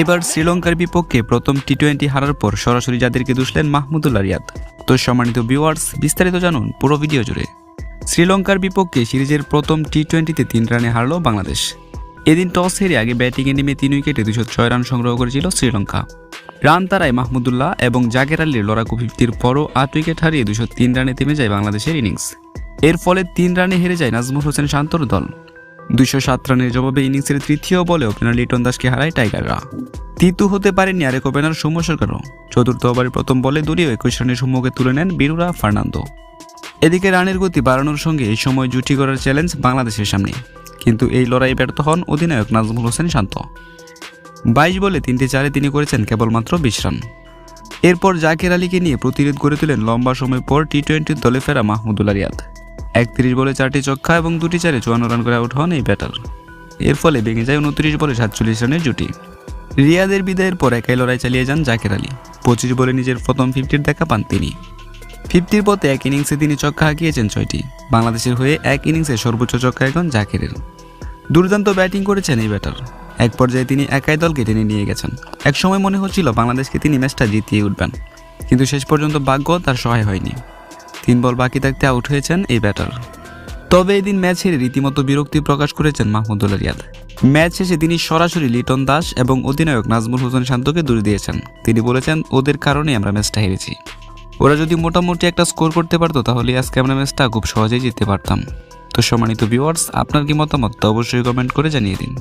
এবার শ্রীলঙ্কার বিপক্ষে প্রথম টি টোয়েন্টি হারার পর সরাসরি যাদেরকে দুষলেন মাহমুদুল্লাহ রিয়াদ তো সম্মানিত ভিউয়ার্স বিস্তারিত জানুন পুরো ভিডিও জুড়ে। শ্রীলঙ্কার বিপক্ষে সিরিজের প্রথম টি টোয়েন্টিতে তিন রানে হারল বাংলাদেশ। এদিন টস হেরে আগে ব্যাটিংয়ে নেমে তিন উইকেটে দুশো ছয় রান সংগ্রহ করেছিল শ্রীলঙ্কা। রান তারায় মাহমুদুল্লাহ এবং জাকের আলীর লড়াকু ফিফটির পরও আট উইকেট হারিয়ে দুশো তিন রানে থেমে যায় বাংলাদেশের ইনিংস। এর ফলে তিন রানে হেরে যায় নাজমুল হোসেন শান্তর দল। দুইশো সাত রানের জবাবে ইনিংসের তৃতীয় বলে ওপেনার লিটন দাসকে হারায় টাইগাররা। তিতু হতে পারেননি আরেক ওপেনার সৌম্য সরকারও। চতুর্থ ওভারের প্রথম বলে দলীয় একুশ রানের সম্মুখে তুলে নেন বীরুরা ফার্নান্দো। এদিকে রানের গতি বাড়ানোর সঙ্গে এই সময় জুটি করার চ্যালেঞ্জ বাংলাদেশের সামনে। কিন্তু এই লড়াই ব্যর্থ হন অধিনায়ক নাজমুল হোসেন শান্ত। বাইশ বলে তিনটি চারে তিনি করেছেন কেবলমাত্র বিশ রান। এরপর জাকের আলীকে নিয়ে প্রতিরোধ গড়ে তোলেন লম্বা সময় পর টি টোয়েন্টির দলে ফেরা মাহমুদুল্লাহ রিয়াদ একত্রিশ বলে চারটি চক্ষা এবং দুটি চারে চুয়ান্ন রান করে আউট হন এই ব্যাটার। এর ফলে ভেঙে যায় উনত্রিশ বলে সাতচল্লিশ রানের জুটি। রিয়াদের বিদায়ের পর একাই লড়াই চালিয়ে যান জাকের আলী। পঁচিশ বলে নিজের প্রথম ফিফটির দেখা পান তিনি। ফিফটির পথে এক ইনিংসে তিনি চক্কা হাঁকিয়েছেন ছয়টি। বাংলাদেশের হয়ে এক ইনিংসে সর্বোচ্চ চক্কা এখন জাকেরের। দুর্দান্ত ব্যাটিং করেছেন এই ব্যাটার। এক পর্যায়ে তিনি একাই দলকে টেনে নিয়ে গেছেন। এক সময় মনে হচ্ছিল বাংলাদেশকে তিনি ম্যাচটা জিতিয়ে উঠবেন। কিন্তু শেষ পর্যন্ত ভাগ্য তার সহায় হয়নি। তিন বল বাকি থাকতে আউট হয়েছেন এই ব্যাটার। তবে এদিন ম্যাচ হেরে রীতিমতো বিরক্তি প্রকাশ করেছেন মাহমুদুল্লাহ রিয়াদ। ম্যাচ শেষে তিনি সরাসরি লিটন দাস এবং অধিনায়ক নাজমুল হোসেন শান্তকে দূরে দিয়েছেন। তিনি বলেছেন, ওদের কারণে আমরা ম্যাচটা হেরেছি। ওরা যদি মোটামুটি একটা স্কোর করতে পারতো, তাহলে আজকে আমরা ম্যাচটা খুব সহজেই জিততে পারতাম। তো সম্মানিত ভিউয়ার্স, আপনার কি মতামত? অবশ্যই কমেন্ট করে জানিয়ে দিন।